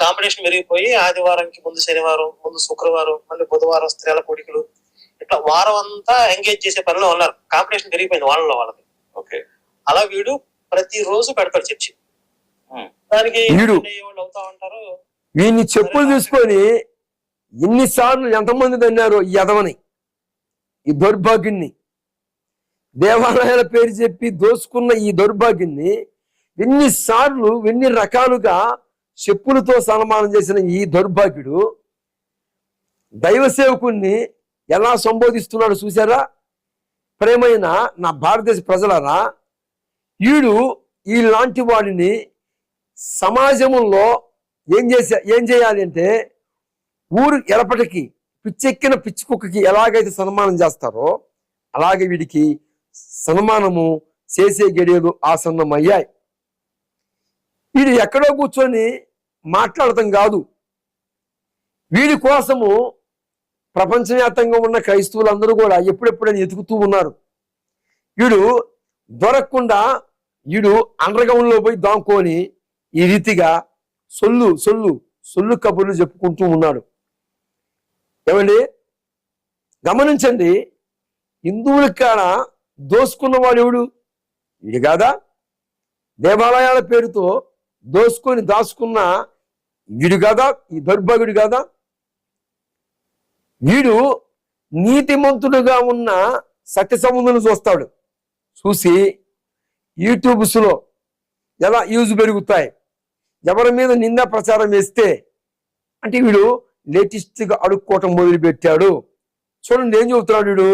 Competition పెరిగిపోయి ఆదివారంకి ముందు శనివారం ముందు శుక్రవారం మళ్ళీ బుధవారం స్త్రీల కొడుకులు ఇట్లా వారం అంతా ఎంగేజ్ చేసే పనిలో ఉన్నారు. కాంపిటీషన్ పెరిగిపోయింది వాళ్ళలో వాళ్ళకి ఓకే. అలా వీడు ప్రతి రోజు పెడతాడు చర్చి. దానికి. వాళ్ళు అవుతా ఉంటారు? వీడిని చెప్పులు తీసుకొని ఎన్నిసార్లు ఎంతమంది తన్నారు ఈ యదవని ఈ దౌర్భాగ్యుణ్ణి. దేవాలయాల పేరు చెప్పి దోసుకున్న ఈ దౌర్భాగ్యుణ్ణి ఎన్నిసార్లు ఎన్ని రకాలుగా చెప్పులతో సన్మానం చేసిన ఈ దౌర్భాగ్యుడు దైవ సేవకుణ్ణి ఎలా సంబోధిస్తున్నాడు చూసారా ప్రేమైన నా భారతదేశ ప్రజలారా వీడు ఈలాంటి వాడిని సమాజంలో ఏం చేసే ఏం చేయాలి అంటే ఊరు ఎలపటికి పిచ్చెక్కిన పిచ్చి కుక్కకి ఎలాగైతే సన్మానం చేస్తారో అలాగే వీడికి సన్మానము చేసే గడియలు ఆసన్నమయ్యాయి. వీడు ఎక్కడో కూర్చొని మాట్లాడటం కాదు. వీడి కోసము ప్రపంచవ్యాప్తంగా ఉన్న క్రైస్తవులందరూ కూడా ఎప్పుడెప్పుడని ఎతుకుతూ ఉన్నారు. వీడు దొరకకుండా వీడు అండర్గ్రౌండ్లో పోయి దాంకొని ఈ రీతిగా సొల్లు సొల్లు సొల్లు కబుర్లు చెప్పుకుంటూ ఉన్నాడు. ఏమండి? గమనించండి. హిందువుల కాడ దోసుకున్నవాడు ఎవడు? ఇది కాదా? దేవాలయాల పేరుతో దోసుకొని దాచుకున్న వీడు కదా ఈ దౌర్భాగ్యుడు కదా? వీడు నీతిమంతుడుగా ఉన్న సత్య సంబంధులు చూస్తాడు. చూసి యూట్యూబ్స్లో ఎలా యూజ్ పెరుగుతాయి ఎవరి మీద నిందా ప్రచారం వేస్తే అంటే వీడు లేటెస్ట్గా అడుక్కోవటం మొదలుపెట్టాడు. చూడండి ఏం చెబుతున్నాడు వీడు?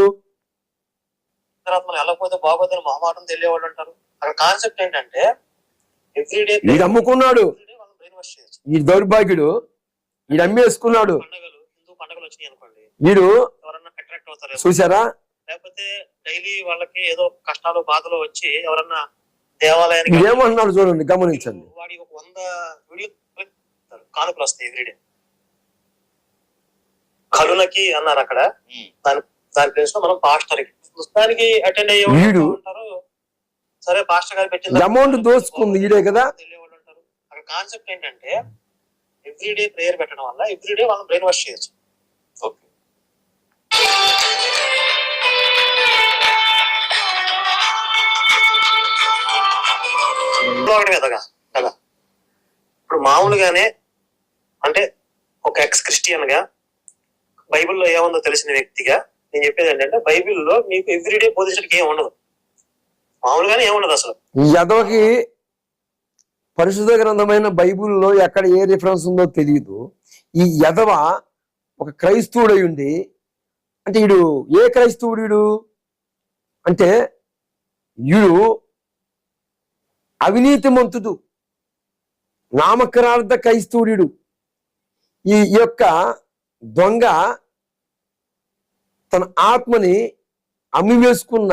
ఎలా పోతే వెళ్ళకపోతే బాగోదని మొహమాటం తెలియవాళ్ళు అంటారు. అక్కడ కాన్సెప్ట్ ఏంటంటే వీడు అమ్ముకున్నాడు. ఈ దౌర్భాగ్యుడు వీడు అమ్మేసుకున్నాడు. వీడు ఎవరన్నా అట్రాక్ట్ అవుతారు చూసారా? లేకపోతే డైలీ వాళ్ళకి ఏదో కష్టాలు బాధలు వచ్చి ఎవరన్నా దేవాలయానికి వీడు ఏమంటున్నాడు చూడండి గమనించండి. వాడికి ఒక వంద వీడియో కానుకలు వస్తాయి ఎవ్రీడే కరుణకి అన్నారు అక్కడ. దాని దాని ప్లేస్లో మనం పాస్టర్ అటెండ్ అయ్యే వీడు సరే పాస్టర్ గారు పెట్టింది అమౌంట్ దోచుకుంది ఈడే కదా? అక్కడ కాన్సెప్ట్ ఏంటంటే ఎవ్రీడే ప్రేయర్ పెట్టడం వల్ల ఎవ్రీడే వాళ్ళని బ్రెయిన్ వాష్ చేయొచ్చు ఓకే కదా ఇప్పుడు మామూలుగానే అంటే ఒక ఎక్స్ క్రిస్టియన్గా బైబిల్లో ఏముందో తెలిసిన వ్యక్తిగా నేను చెప్పేది ఏంటంటే బైబిల్లో మీకు ఎవ్రీడే బోధించడానికి ఏం ఉండదు. మామూలుగానే ఏముండదు అసలు. ఈ యదవకి పరిశుద్ధ గ్రంథమైన బైబిల్లో ఎక్కడ ఏ రిఫరెన్స్ ఉందో తెలియదు ఈ యదవ ఒక క్రైస్తవుడై ఉండి అంటే వీడు ఏ క్రైస్తవుడు వీడు అంటే వీడు అవినీతిమంతుడు నామకరార్థ క్రైస్తవుడు ఈ యొక్క దొంగ తన ఆత్మని అమ్మివేసుకున్న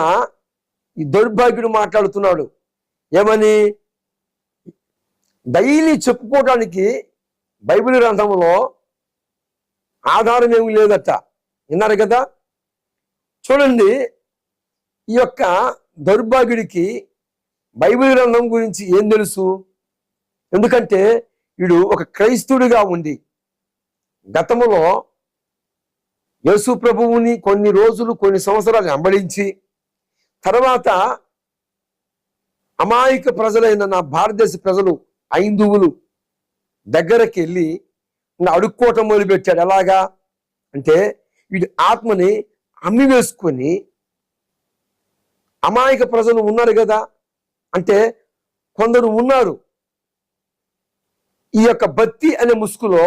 ఈ దౌర్భాగ్యుడు మాట్లాడుతున్నాడు. ఏమని? డైలీ చెప్పుకోవడానికి బైబిల్ గ్రంథంలో ఆధారం ఏమి లేదట. విన్నారు కదా? చూడండి ఈ యొక్క దౌర్భాగ్యుడికి బైబిల్ గ్రంథం గురించి ఏం తెలుసు? ఎందుకంటే వీడు ఒక క్రైస్తవుడిగా ఉండి గతంలో యేసు ప్రభువుని కొన్ని రోజులు కొన్ని సంవత్సరాలు వెంబడించి తర్వాత అమాయక ప్రజలైన నా భారతదేశ ప్రజలు ఐందువులు దగ్గరకు వెళ్ళి అడుక్కోవటం మొదలుపెట్టాడు ఎలాగా? అంటే వీడి ఆత్మని అమ్మి వేసుకొని అమాయక ప్రజలు ఉన్నారు కదా? అంటే కొందరు ఉన్నారు. ఈ యొక్క బత్తి అనే ముసుగులో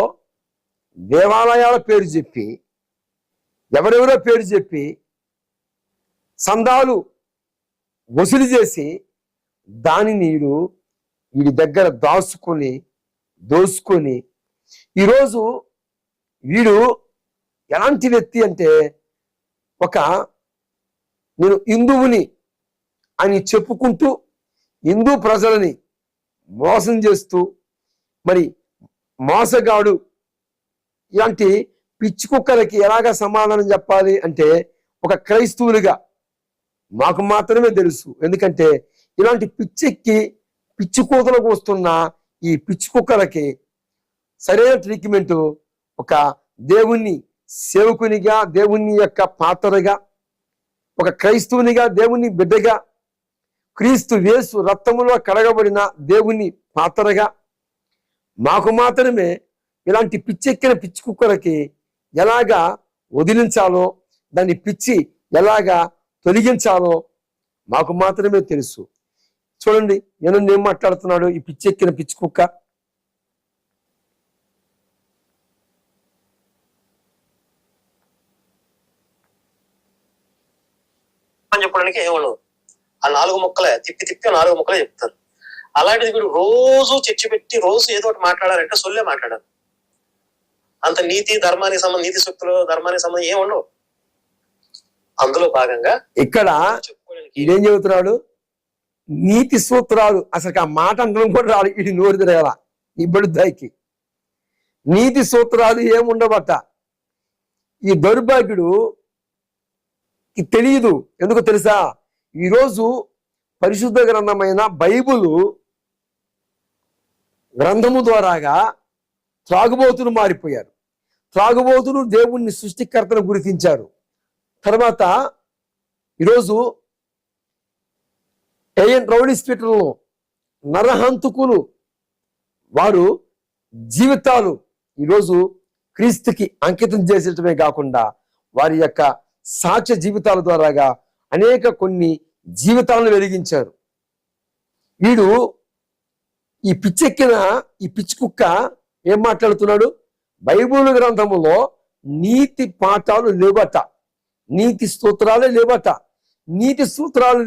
దేవాలయాల పేరు చెప్పి ఎవరెవరో పేరు చెప్పి సందాలు వసూలు చేసి దానిని వీడు వీడి దగ్గర దాచుకొని దోసుకొని ఈరోజు వీడు ఎలాంటి వ్యక్తి అంటే ఒక నేను హిందువుని అని చెప్పుకుంటూ హిందూ ప్రజలని మోసం చేస్తూ మరి మోసగాడు ఇలాంటి పిచ్చి కుక్కలకి ఎలాగ సమాధానం చెప్పాలి అంటే ఒక క్రైస్తవులుగా మాకు మాత్రమే తెలుసు. ఎందుకంటే ఇలాంటి పిచ్చెక్కి పిచ్చి కూతలకు వస్తున్న ఈ పిచ్చి కుక్కలకి సరైన ట్రీట్మెంట్ ఒక దేవుణ్ణి సేవకునిగా దేవుని యొక్క పాత్రగా ఒక క్రైస్తవునిగా దేవుని బిడ్డగా క్రీస్తు వేసు రక్తములో కడగబడిన దేవుని పాత్రగా మాకు మాత్రమే ఇలాంటి పిచ్చెక్కిన పిచ్చి కుక్కలకి ఎలాగా వదిలించాలో దాన్ని పిచ్చి ఎలాగా తొలగించాలో మాకు మాత్రమే తెలుసు. చూడండి నేను ఏం మాట్లాడుతున్నాడు? ఈ పిచ్చెక్కిన పిచ్చి కుక్క. అని చెప్పడానికి ఏముండదు ఆ నాలుగు మొక్కలే తిప్పి తిప్పి నాలుగు మొక్కలే చెప్తారు. అలాంటిది వీడు రోజు చర్చి పెట్టి రోజు ఏదో ఒకటి మాట్లాడాలంటే సొల్లే మాట్లాడాలి అంత నీతి ధర్మానికి సంబంధం నీతి సూక్తులు ధర్మానికి సంబంధం ఏమి ఉండవు. అందులో భాగంగా ఇక్కడ ఇదేం చెబుతున్నాడు? నీతి సూత్రాలు. అసలు ఆ మాట అనడం కూడా రాదు. ఇది నోరు తిరగల. ఈ బడుద్దాయికి నీతి సూత్రాలు ఏముండబట్ట ఈ దౌర్భాగ్యుడు తెలియదు. ఎందుకు తెలుసా? ఈరోజు పరిశుద్ధ గ్రంథమైన బైబుల్ గ్రంథము ద్వారాగా త్రాగుబోతులు మారిపోయారు. త్రాగుబోతులు దేవుణ్ణి సృష్టికర్తను గుర్తించారు. తర్వాత ఈరోజు ఏఎన్ రౌడీ స్పీటర్లో నరహంతుకులు వారు జీవితాలు ఈరోజు క్రీస్తుకి అంకితం చేసేటమే కాకుండా వారి యొక్క సాక్ష్య జీవితాల ద్వారాగా అనేక కొన్ని జీవితాలను వెలిగించారు. వీడు ఈ పిచ్చెక్కిన ఈ పిచ్చి కుక్క ఏం మాట్లాడుతున్నాడు? బైబుల్ గ్రంథములో నీతి పాఠాలు లేవట. నీతి స్తోత్రాలే లేవట. నీతి సూత్రాలు